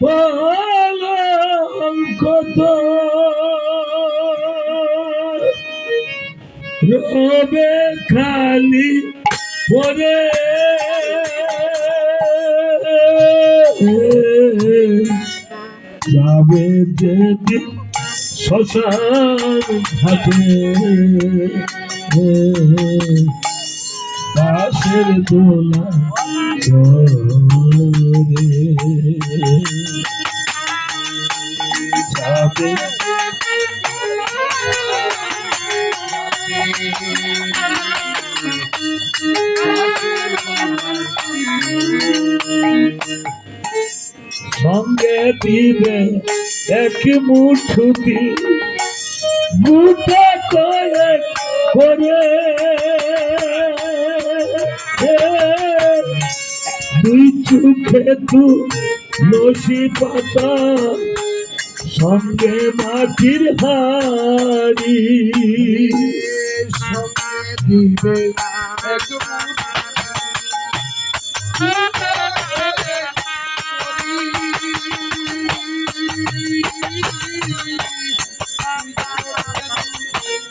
কলঙ্কত রবে খালি পরে। যাবে যেদিন শ্মশান ঘাটে। দাসের দোলা সঙ্গে দিবে এক মুঠুতি গুটা কয়েক করে দুই চোখে তু লসি পাতা, সঙ্গে মাটির হাড়ি। সঙ্গে দিবে এক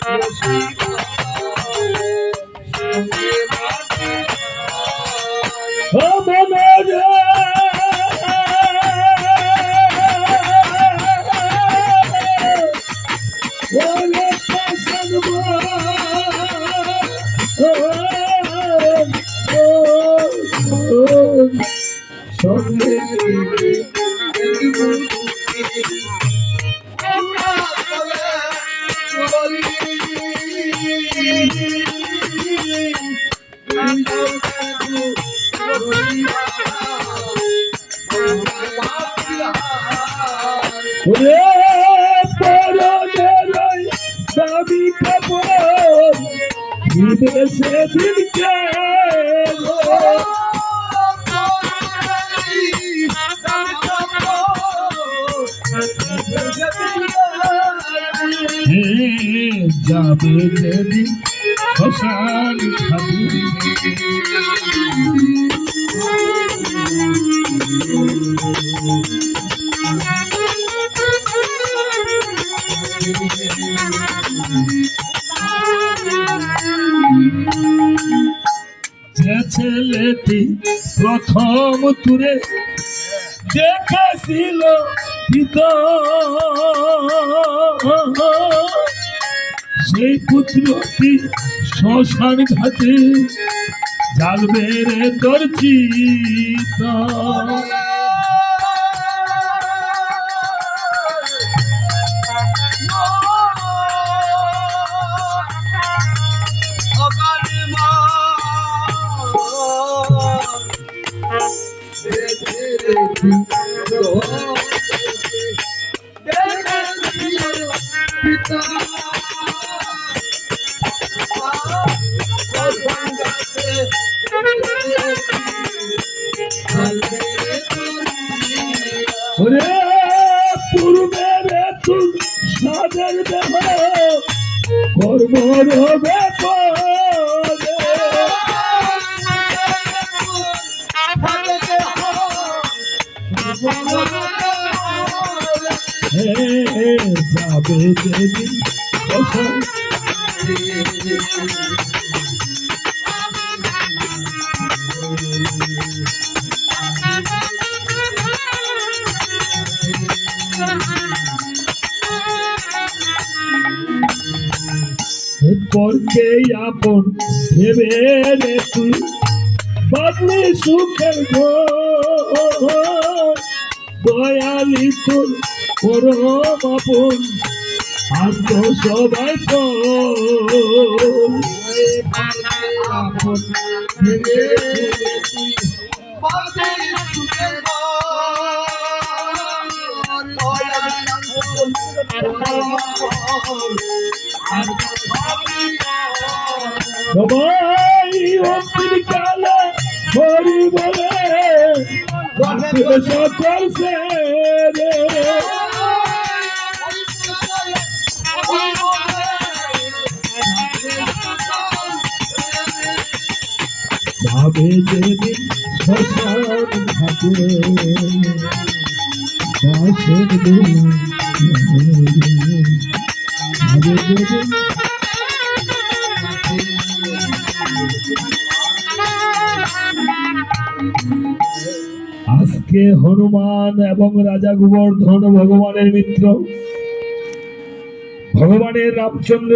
ও ও দিবে সেদিন যাবে যেদিন শ্মশান খাবি যে ছেলেটি প্রথম তুরে দেখেছিল সেই পুত্রটি শ্মশান ঘাটে জাল বেড়ে তোর চিতা ওরে পূর্বের তুল সাদের দেহ কর্ম রবে যাবে যেদিন শ্মশান পরকে আপন ভেবে রে তুই বদলি সুখের দয়ালি তোর পরম আপন সবাই অন্তিম কালে হরি বলে যেদিন শ্মশান ঘাটে বাসের দোলা আরে যদি আজকে হনুমান এবং রাজা গোবর্ধন ভগবানের মিত্র, ভগবানের রামচন্দ্র